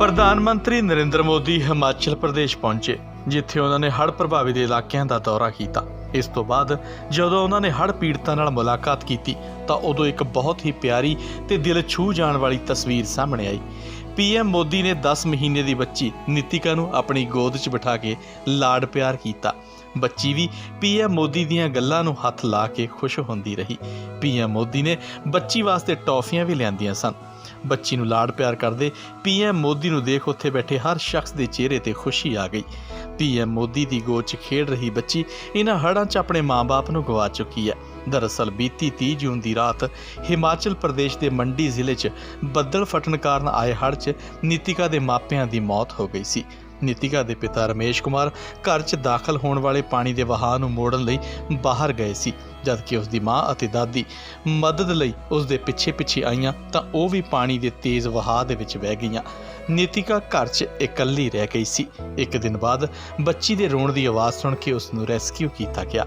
ਪ੍ਰਧਾਨ ਮੰਤਰੀ ਨਰਿੰਦਰ ਮੋਦੀ ਹਿਮਾਚਲ ਪ੍ਰਦੇਸ਼ ਪਹੁੰਚੇ, ਜਿੱਥੇ ਉਹਨਾਂ ਨੇ ਹੜ੍ਹ ਪ੍ਰਭਾਵਿਤ ਇਲਾਕਿਆਂ ਦਾ ਦੌਰਾ ਕੀਤਾ। ਇਸ ਤੋਂ ਬਾਅਦ ਜਦੋਂ ਉਹਨਾਂ ਨੇ ਹੜ੍ਹ ਪੀੜਤਾਂ ਨਾਲ ਮੁਲਾਕਾਤ ਕੀਤੀ, ਤਾਂ ਉਦੋਂ ਇੱਕ ਬਹੁਤ ਹੀ ਪਿਆਰੀ ਤੇ ਦਿਲ ਛੂਹ ਜਾਣ ਵਾਲੀ ਤਸਵੀਰ ਸਾਹਮਣੇ ਆਈ। ਪੀਐਮ ਮੋਦੀ ਨੇ 10 ਮਹੀਨੇ ਦੀ ਬੱਚੀ ਨਿਤਿਕਾ ਨੂੰ ਆਪਣੀ ਗੋਦ 'ਚ ਬਿਠਾ ਕੇ ਲਾਡ ਪਿਆਰ ਕੀਤਾ। ਬੱਚੀ ਵੀ ਪੀਐਮ ਮੋਦੀ ਦੀਆਂ ਗੱਲਾਂ ਨੂੰ ਹੱਥ ਲਾ ਕੇ ਖੁਸ਼ ਹੁੰਦੀ ਰਹੀ। ਪੀਐਮ ਮੋਦੀ ਨੇ ਬੱਚੀ ਵਾਸਤੇ ਟੌਫੀਆਂ ਵੀ ਲਿਆਂਦੀਆਂ ਸਨ। ਬੱਚੀ ਨੂੰ ਲਾਡ ਪਿਆਰ ਕਰਦੇ ਪੀਐਮ ਮੋਦੀ ਨੂੰ ਦੇਖ ਉੱਥੇ ਬੈਠੇ ਹਰ ਸ਼ਖਸ ਦੇ ਚਿਹਰੇ ਤੇ ਖੁਸ਼ੀ ਆ ਗਈ। ਪੀਐਮ ਮੋਦੀ ਦੀ ਗੋਦ 'ਚ ਖੇਡ ਰਹੀ ਬੱਚੀ ਇਹਨਾਂ ਹੜ੍ਹਾਂ 'ਚ ਆਪਣੇ ਮਾਂ-ਬਾਪ ਨੂੰ ਗਵਾ ਚੁੱਕੀ ਹੈ। ਦਰਅਸਲ ਬੀਤੀ 30 ਜੂਨ ਦੀ ਰਾਤ ਹਿਮਾਚਲ ਪ੍ਰਦੇਸ਼ ਦੇ ਮੰਡੀ ਜ਼ਿਲ੍ਹੇ 'ਚ ਬੱਦਲ ਫਟਣ ਕਾਰਨ ਆਏ ਹੜ੍ਹ 'ਚ ਨੀਤਿਕਾ ਦੇ ਮਾਪਿਆਂ ਦੀ ਮੌਤ ਹੋ ਗਈ ਸੀ। ਨੀਤਿਕਾ ਦੇ ਪਿਤਾ ਰਮੇਸ਼ ਕੁਮਾਰ ਘਰ 'ਚ ਦਾਖਲ ਹੋਣ ਵਾਲੇ ਪਾਣੀ ਦੇ ਵਹਾਅ ਨੂੰ ਮੋੜਨ ਲਈ ਬਾਹਰ ਗਏ ਸੀ, ਜਦਕਿ ਉਸ ਦੀ ਮਾਂ ਅਤੇ ਦਾਦੀ ਮਦਦ ਲਈ ਉਸ ਦੇ ਪਿੱਛੇ-ਪਿੱਛੇ ਆਈਆਂ ਤਾਂ ਉਹ ਵੀ ਪਾਣੀ ਦੇ ਤੇਜ਼ ਵਹਾਅ ਦੇ ਵਿੱਚ ਵਹਿ ਗਈਆਂ। ਨੀਤਿਕਾ ਘਰ 'ਚ ਇਕੱਲੀ ਰਹਿ ਗਈ ਸੀ। ਇੱਕ ਦਿਨ ਬਾਅਦ ਬੱਚੀ ਦੇ ਰੋਣ ਦੀ ਆਵਾਜ਼ ਸੁਣ ਕੇ ਉਸ ਨੂੰ ਰੈਸਕਿਊ ਕੀਤਾ ਗਿਆ।